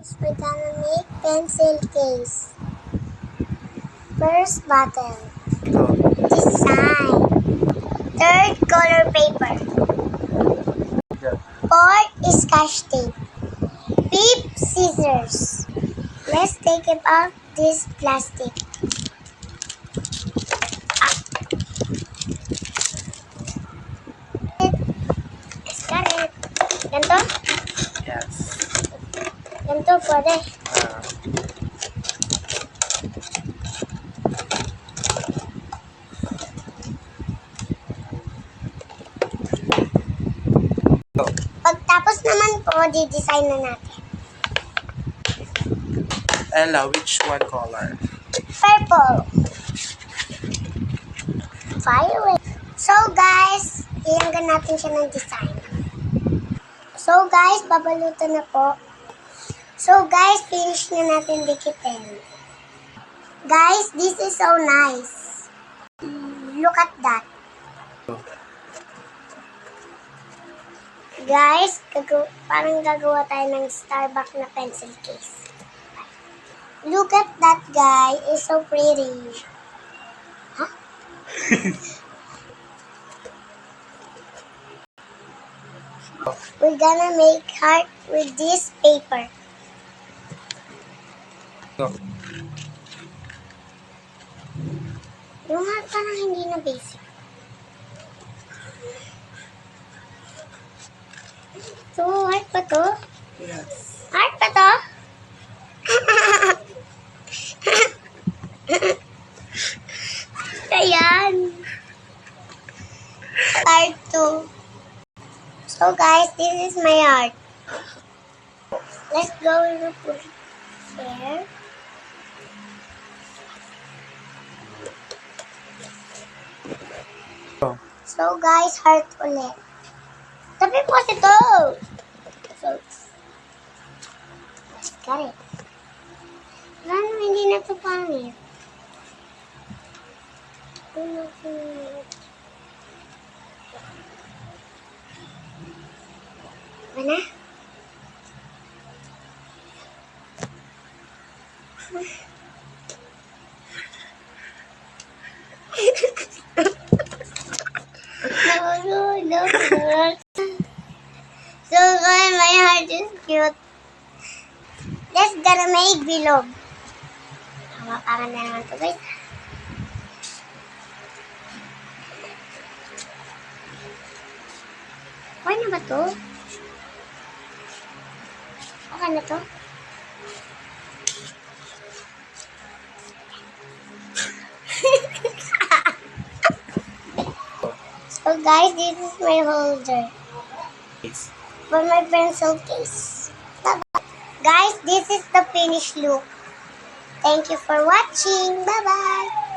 We're gonna make pencil case. First bottle. Design. Third color paper. Fourth is scotch tape. Fifth scissors. Let's take it out this plastic. Ganito pwede. Ah. Pagtapos naman po, di-design na natin. Ella, which one color? Purple. Violet. So guys, ilanggan natin siya ng design. So guys, babalutan na po. So guys, finish na natin dikitin. Eh. Guys, this is so nice. Look at that. Guys, gagaw parang gagawa tayo ng Starbucks na pencil case. Look at that guy. It's so pretty. Huh? We're gonna make heart with this paper. Go. Yung heart parang hindi na basic. So, heart pa to? Yes. Heart pa to? Ayan. Heart to. So guys, this is my heart. Let's go and put it there. So guys, heart ulit. Tapi po kasi to. So, got it. Ano, hindi na to pangit. Ano, ano, Ano? No, no, no, no. So, guys, my heart is cute. Let's gonna make bilog. Hawakan na naman to, guys. Okay na ba to? Okay na to? so guys, this is my holder Yes. for my pencil case. Guys, this is the finished look. Thank you for watching. Bye-bye.